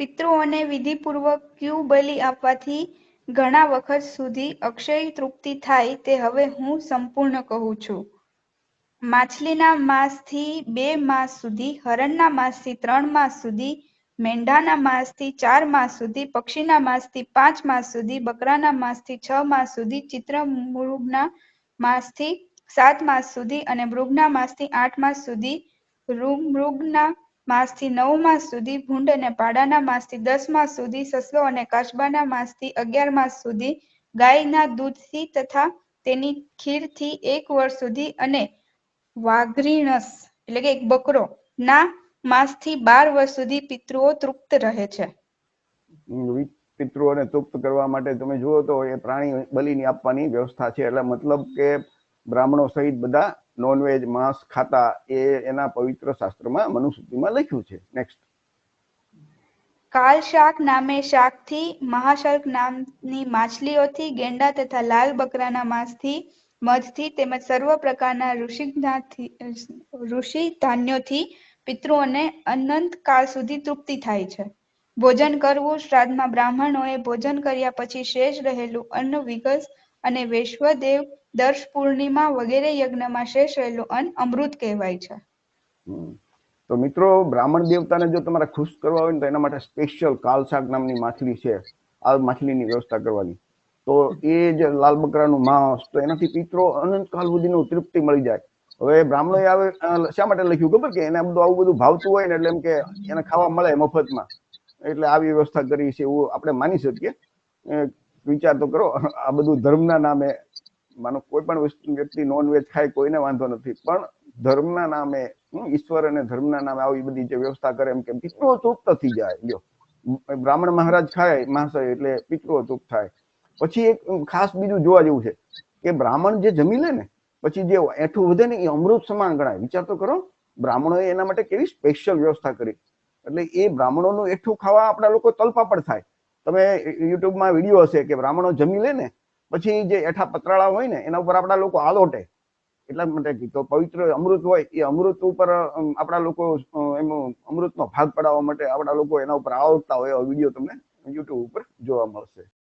પિતૃઓને વિધિપૂર્વક ક્યુ બલિ આપવાથી ઘણા વખત સુધી અક્ષય તૃપ્તિ થાય તે હવે હું સંપૂર્ણ કહું છું. માછલીના માંસથી બે માસ સુધી, હરણના માંસથી ત્રણ માસ સુધી, મેંઢાના માંસથી ચાર માસ સુધી, પક્ષીના માંસથી પાંચ માસ સુધી, બકરાના માંસથી છ માસ સુધી, ચિત્ર મૃગના માંસથી સાત માસ સુધી અને મૃગના માંસથી આઠ માસ સુધી, મૃગના માંસથી નવ માસ સુધી, ભૂંડ અને પાડાના માંસથી દસ માસ સુધી, સસલો અને કાચબાના માંસથી અગિયાર માસ સુધી, ગાયના દૂધથી તથા તેની ખીરથી એક વર્ષ સુધી અને વાઘરીણસ એટલે કે એક બકરો ના માંસથી બાર વર્ષ સુધી પિતૃઓ તૃપ્ત રહે છે. પિતૃઓને તૃપ્ત કરવા માટે તમે જુઓ તો એ પ્રાણી બલિની આપવાની વ્યવસ્થા છે એટલે મતલબ કે બ્રાહ્મણો સહિત બધા નોનવેજ માંસ ખાતા એ એના પવિત્ર શાસ્ત્રમાં મનુસ્મૃતિમાં લખ્યું છે નેક્સ્ટ કાલશાક નામે શાકથી, મહાશલ્ક નામની માછલીઓથી, ગેંડા તથા લાલ બકરાના માંસથી, મધથી તેમજ સર્વ પ્રકારના ઋષિ ધાન્યોથી પિતૃઓને અનંત કાળ સુધી તૃપ્તિ થાય છે. ભોજન કરવું શ્રાદ્ધમાં બ્રાહ્મણોએ ભોજન કર્યા પછી શેષ રહેલું અન્ન વિગસ અને વૈશ્વદેવ દર્શ પૂર્ણિમા વગેરે યજ્ઞમાં શેષ રહેલું અન્ન અમૃત કહેવાય છે. તો મિત્રો, બ્રાહ્મણ દેવતાને જો તમારે ખુશ કરવા હોય ને તો એના માટે સ્પેશિયલ કાલશાક નામની માછલી છે. આ માછલીની વ્યવસ્થા કરવાની. તો એ જે લાલ બકરાનું માંસ, તો એનાથી પિત્રો અનંત કાલ સુધીનું તૃપ્તિ મળી જાય. હવે બ્રાહ્મણોએ આવે શા માટે લખ્યું ખબર કે એને બધું આવું બધું ભાવતું હોય ને એટલે એમ કે એને ખાવા મળે મફતમાં. એટલે આવી વ્યવસ્થા કરી છે એવું આપણે માની શકીએ. વિચાર તો કરો, આ બધું ધર્મના નામે, માનો કોઈ પણ વસ્તુ, વ્યક્તિ નોનવેજ ખાય, કોઈને વાંધો નથી. પણ ધર્મના નામે ઈશ્વર અને ધર્મના નામે આવી બધી જે વ્યવસ્થા કરે એમ કે પિતૃઓ તૃપ્ત થઈ જાય, લ્યો. બ્રાહ્મણ મહારાજ ખાય મહાશય એટલે પિતૃઓ તૃપ્ત થાય. પછી એક ખાસ બીજું જોવા જેવું છે કે બ્રાહ્મણ જે જમી લે ને, પછી જે એઠું વધે ને, એ અમૃત સમાન ગણાય. વિચાર તો કરો, બ્રાહ્મણોએ એના માટે કેવી સ્પેશિયલ વ્યવસ્થા કરી. એટલે એ બ્રાહ્મણોનું એઠું ખાવા આપણા લોકો તલપાપડ થાય. તમે યુટ્યુબમાં વીડિયો હશે કે બ્રાહ્મણો જમી લે ને, પછી જે એઠા પતરાળા હોય ને, એના ઉપર આપણા લોકો આલોટે એટલા માટે કીધો પવિત્ર અમૃત હોય, એ અમૃત ઉપર આપણા લોકો એમાં, અમૃતનો ભાગ પડાવવા માટે આપણા લોકો એના ઉપર આવતા હોય વીડિયો તમને યુટ્યુબ ઉપર જોવા મળશે.